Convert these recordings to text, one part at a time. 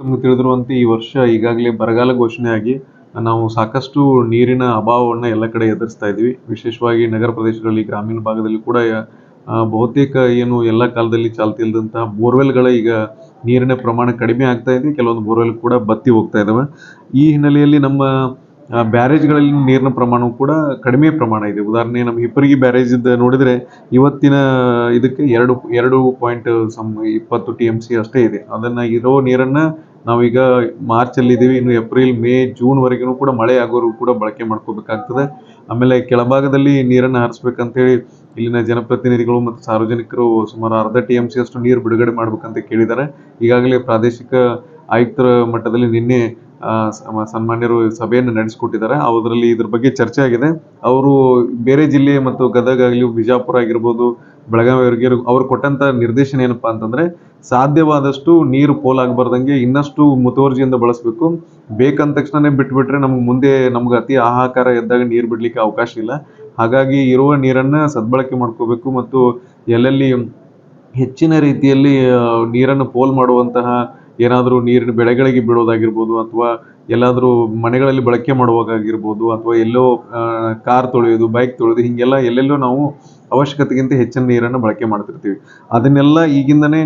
ನಮ್ಗೆ ತಿಳಿದಿರುವಂತೆ ಈ ವರ್ಷ ಈಗಾಗಲೇ ಬರಗಾಲ ಘೋಷಣೆ ಆಗಿ ನಾವು ಸಾಕಷ್ಟು ನೀರಿನ ಅಭಾವವನ್ನು ಎಲ್ಲ ಕಡೆ ಎದುರಿಸ್ತಾ ಇದ್ವಿ ವಿಶೇಷವಾಗಿ ನಗರ ಪ್ರದೇಶಗಳಲ್ಲಿ, ಗ್ರಾಮೀಣ ಭಾಗದಲ್ಲಿ ಕೂಡ ಬಹುತೇಕ ಏನು ಎಲ್ಲ ಕಾಲದಲ್ಲಿ ಚಾಲ್ತಿ ಇಲ್ಲದಂತಹ ಬೋರ್ವೆಲ್ಗಳ ಈಗ ನೀರಿನ ಪ್ರಮಾಣ ಕಡಿಮೆ ಆಗ್ತಾ ಇದೆ. ಕೆಲವೊಂದು ಬೋರ್ವೆಲ್ ಕೂಡ ಬತ್ತಿ ಹೋಗ್ತಾ ಇದಾವೆ. ಈ ಹಿನ್ನೆಲೆಯಲ್ಲಿ ನಮ್ಮ ಬ್ಯಾರೇಜ್ಗಳಲ್ಲಿ ನೀರಿನ ಪ್ರಮಾಣವು ಕೂಡ ಕಡಿಮೆ ಪ್ರಮಾಣ ಇದೆ. ಉದಾಹರಣೆ ನಮ್ಮ ಹಿಪ್ಪರಿಗೆ ಬ್ಯಾರೇಜ್ ನೋಡಿದ್ರೆ ಇವತ್ತಿನ, ಇದಕ್ಕೆ ಎರಡು ಎರಡು ಪಾಯಿಂಟ್ ಸಮ್ ಇಪ್ಪತ್ತು ಟಿ ಎಂ ಸಿ ಅಷ್ಟೇ ಇದೆ. ಅದನ್ನ ಇರೋ ನೀರನ್ನ ನಾವೀಗ ಮಾರ್ಚ್ ಅಲ್ಲಿ ಇದೀವಿ ಇನ್ನು ಏಪ್ರಿಲ್, ಮೇ, ಜೂನ್ ವರೆಗೂ ಕೂಡ ಮಳೆ ಆಗೋರು ಕೂಡ ಬಳಕೆ ಮಾಡ್ಕೋಬೇಕಾಗ್ತದೆ. ಆಮೇಲೆ ಕೆಳಭಾಗದಲ್ಲಿ ನೀರನ್ನು ಹರಿಸ್ಬೇಕಂತೇಳಿ ಇಲ್ಲಿನ ಜನಪ್ರತಿನಿಧಿಗಳು ಮತ್ತು ಸಾರ್ವಜನಿಕರು ಸುಮಾರು ಅರ್ಧ ಟಿ ಎಂ ಸಿ ಅಷ್ಟು ನೀರು ಬಿಡುಗಡೆ ಮಾಡ್ಬೇಕಂತ ಕೇಳಿದ್ದಾರೆ. ಈಗಾಗಲೇ ಪ್ರಾದೇಶಿಕ ಆಯುಕ್ತರ ಮಟ್ಟದಲ್ಲಿ ನಿನ್ನೆ ಸನ್ಮಾನ್ಯರು ಸಭೆಯನ್ನು ನಡೆಸಿಕೊಟ್ಟಿದ್ದಾರೆ. ಅದರಲ್ಲಿ ಇದ್ರ ಬಗ್ಗೆ ಚರ್ಚೆ ಆಗಿದೆ. ಅವರು ಬೇರೆ ಜಿಲ್ಲೆ ಮತ್ತು ಗದಗ ಆಗಲಿ, ಬಿಜಾಪುರ ಆಗಿರ್ಬೋದು, ಬೆಳಗಾವಿ ಅವರಿಗೆ ಅವ್ರು ಕೊಟ್ಟಂತ ನಿರ್ದೇಶನ ಏನಪ್ಪ ಅಂತಂದ್ರೆ, ಸಾಧ್ಯವಾದಷ್ಟು ನೀರು ಪೋಲಾಗಬಾರ್ದಂಗೆ ಇನ್ನಷ್ಟು ಮುತುವರ್ಜಿಯಿಂದ ಬಳಸಬೇಕು. ಬೇಕಂದ ತಕ್ಷಣನೇ ಬಿಟ್ಬಿಟ್ರೆ ನಮ್ಗೆ ಮುಂದೆ ನಮ್ಗೆ ಅತಿ ಆಹಾಕಾರ ಎದ್ದಾಗ ನೀರು ಬಿಡ್ಲಿಕ್ಕೆ ಅವಕಾಶ ಇಲ್ಲ. ಹಾಗಾಗಿ ಇರುವ ನೀರನ್ನ ಸದ್ಬಳಕೆ ಮಾಡ್ಕೋಬೇಕು ಮತ್ತು ಎಲ್ಲೆಲ್ಲಿ ಹೆಚ್ಚಿನ ರೀತಿಯಲ್ಲಿ ನೀರನ್ನು ಪೋಲ್ ಮಾಡುವಂತಹ ಏನಾದರೂ ನೀರಿನ ಬೆಳೆಗಳಿಗೆ ಬಿಡೋದಾಗಿರ್ಬೋದು ಅಥವಾ ಎಲ್ಲಾದರೂ ಮನೆಗಳಲ್ಲಿ ಬಳಕೆ ಮಾಡುವಾಗಾಗಿರ್ಬೋದು ಅಥವಾ ಎಲ್ಲೋ ಕಾರ್ ತೊಳೆಯೋದು ಬೈಕ್ ತೊಳೆಯೋದು, ಹೀಗೆಲ್ಲ ಎಲ್ಲೆಲ್ಲೋ ನಾವು ಅವಶ್ಯಕತೆಗಿಂತ ಹೆಚ್ಚಿನ ನೀರನ್ನು ಬಳಕೆ ಮಾಡ್ತಿರ್ತೀವಿ. ಅದನ್ನೆಲ್ಲ ಈಗಿಂದನೇ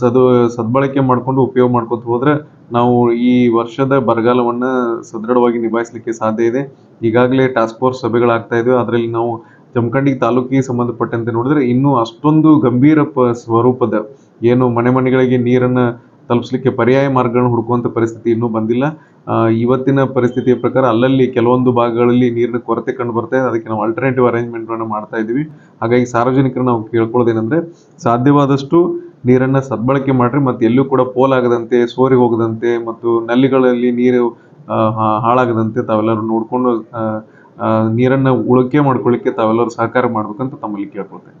ಸದು, ಸದ್ಬಳಕೆ ಮಾಡಿಕೊಂಡು ಉಪಯೋಗ ಮಾಡ್ಕೊತ ಹೋದ್ರೆ ನಾವು ಈ ವರ್ಷದ ಬರಗಾಲವನ್ನು ಸದೃಢವಾಗಿ ನಿಭಾಯಿಸಲಿಕ್ಕೆ ಸಾಧ್ಯ ಇದೆ. ಈಗಾಗಲೇ ಟಾಸ್ಕ್ ಫೋರ್ಸ್ ಸಭೆಗಳಾಗ್ತಾ ಇದ್ವಿ. ಅದರಲ್ಲಿ ನಾವು ಜಮಖಂಡಿ ತಾಲೂಕಿಗೆ ಸಂಬಂಧಪಟ್ಟಂತೆ ನೋಡಿದ್ರೆ ಇನ್ನೂ ಅಷ್ಟೊಂದು ಗಂಭೀರ ಸ್ವರೂಪದ ಏನು ಮನೆ ಮನೆಗಳಿಗೆ ನೀರನ್ನು ತಲುಪಿಸ್ಲಿಕ್ಕೆ ಪರ್ಯಾಯ ಮಾರ್ಗಗಳನ್ನು ಹುಡುಕುವಂಥ ಪರಿಸ್ಥಿತಿ ಇನ್ನೂ ಬಂದಿಲ್ಲ. ಇವತ್ತಿನ ಪರಿಸ್ಥಿತಿಯ ಪ್ರಕಾರ ಅಲ್ಲಲ್ಲಿ ಕೆಲವೊಂದು ಭಾಗಗಳಲ್ಲಿ ನೀರಿನ ಕೊರತೆ ಕಂಡು ಬರ್ತಾ ಇದೆ ಅದಕ್ಕೆ ನಾವು ಅಲ್ಟರ್ನೇಟಿವ್ ಅರೇಂಜ್ಮೆಂಟ್ಗಳನ್ನು ಮಾಡ್ತಾ ಇದ್ದೀವಿ. ಹಾಗಾಗಿ ಸಾರ್ವಜನಿಕರು ನಾವು ಕೇಳ್ಕೊಳ್ಳೋದೇನೆಂದರೆ ಸಾಧ್ಯವಾದಷ್ಟು ನೀರನ್ನು ಸದ್ಬಳಕೆ ಮಾಡಿರಿ. ಮತ್ತು ಎಲ್ಲೂ ಕೂಡ ಪೋಲಾಗದಂತೆ, ಸೋರಿ ಹೋಗದಂತೆ ಮತ್ತು ನಲ್ಲಿಗಳಲ್ಲಿ ನೀರು ಹಾಳಾಗದಂತೆ ತಾವೆಲ್ಲರೂ ನೋಡಿಕೊಂಡು ನೀರನ್ನು ಉಳಿಕೆ ಮಾಡ್ಕೊಳ್ಳಿಕ್ಕೆ ತಾವೆಲ್ಲರೂ ಸಹಕಾರ ಮಾಡ್ಬೇಕಂತ ತಮ್ಮಲ್ಲಿ ಕೇಳ್ಕೊಳ್ತೇನೆ.